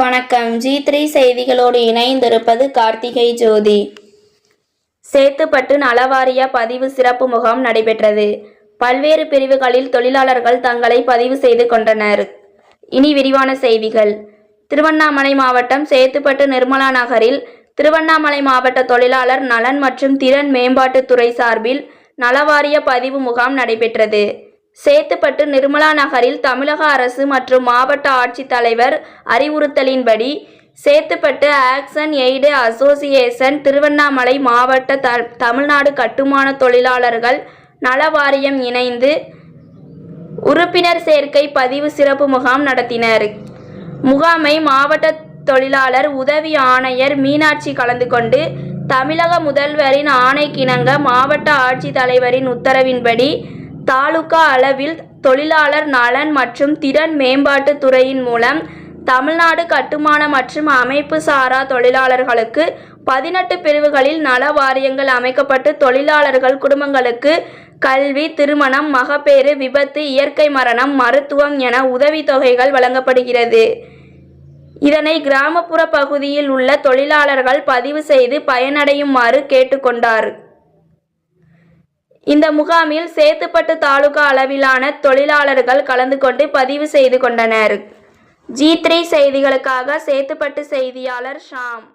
வணக்கம். G three செய்திகளோடு இணைந்திருப்பது கார்த்திகை ஜோதி. சேத்துப்பட்டு நலவாரிய பதிவு சிறப்பு முகாம் நடைபெற்றது. பல்வேறு பிரிவுகளில் தொழிலாளர்கள் தங்களை பதிவு செய்து கொண்டனர். இனி விரிவான செய்திகள். திருவண்ணாமலை மாவட்டம் சேத்துப்பட்டு நிர்மலா நகரில் திருவண்ணாமலை மாவட்ட தொழிலாளர் நலன் மற்றும் திறன் மேம்பாட்டுத்துறை சார்பில் நலவாரிய பதிவு முகாம் நடைபெற்றது. சேத்துப்பட்டு நிர்மலா நகரில் தமிழக அரசு மற்றும் மாவட்ட ஆட்சித்தலைவர் அறிவுறுத்தலின்படி Chetpet action aid association Tiruvannamalai மாவட்ட த தமிழ்நாடு கட்டுமான தொழிலாளர்கள் நல வாரியம் இணைந்து உறுப்பினர் சேர்க்கை பதிவு சிறப்பு முகாம் நடத்தினர். முகாமை மாவட்ட தொழிலாளர் உதவி ஆணையர் மீனாட்சி கலந்து கொண்டு தமிழக முதல்வரின் ஆணைக்கிணங்க மாவட்ட ஆட்சித்தலைவரின் உத்தரவின்படி தாலுகா அளவில் தொழிலாளர் நலன் மற்றும் திறன் மேம்பாட்டுத் துறையின் மூலம் தமிழ்நாடு கட்டுமான மற்றும் அமைப்பு சாரா தொழிலாளர்களுக்கு பதினெட்டு பிரிவுகளில் நல வாரியங்கள் அமைக்கப்பட்டு தொழிலாளர்கள் குடும்பங்களுக்கு கல்வி திருமணம் மகப்பேறு விபத்து இயற்கை மரணம் மருத்துவம் என உதவித்தொகைகள் வழங்கப்படுகிறது. இதனை கிராமப்புற பகுதியில் உள்ள தொழிலாளர்கள் பதிவு செய்து பயனடையுமாறு கேட்டுக்கொண்டார். இந்த முகாமில் சேத்துப்பட்டு தாலுகா அளவிலான தொழிலாளர்கள் கலந்து கொண்டு பதிவு செய்து கொண்டனர். ஜி த்ரீ செய்திகளுக்காக சேத்துப்பட்டு செய்தியாளர் ஷாம்.